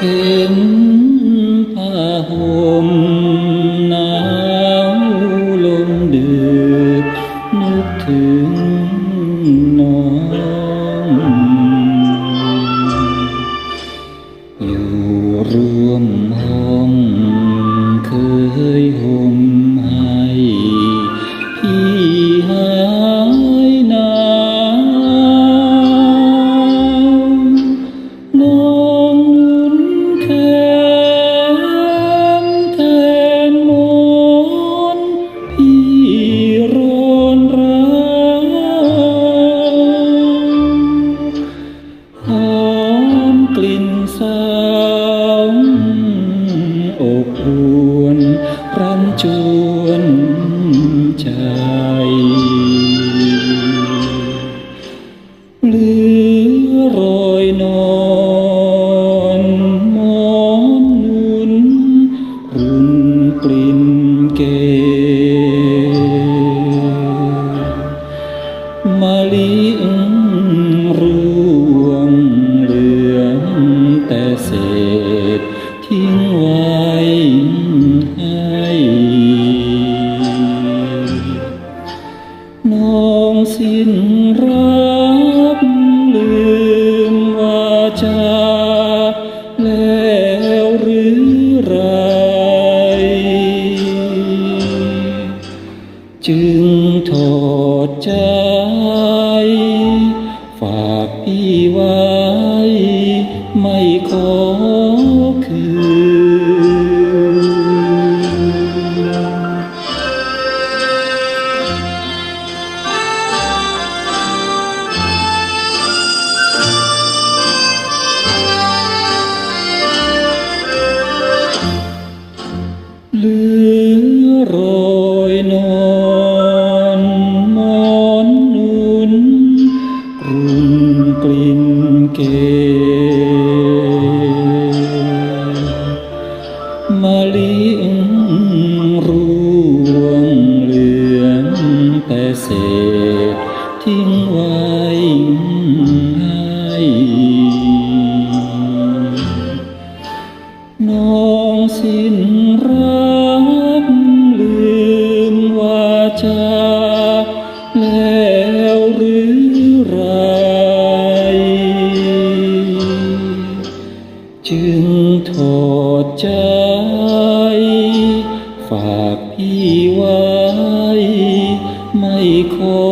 เห็นผ้าห่มหนาวลมดึกนึกถึงน้องอยู่ร่วมห้องเคยห่มให้พี่ห อบอวนรันจวนใจเลือ ดใจ ฝากพี่ไว้ ไม่ขอคืนลือ มาลิร่วงเหลืองแต่เศษทิ้งไว้ ฝากพี่ไว้ ไม่ขอ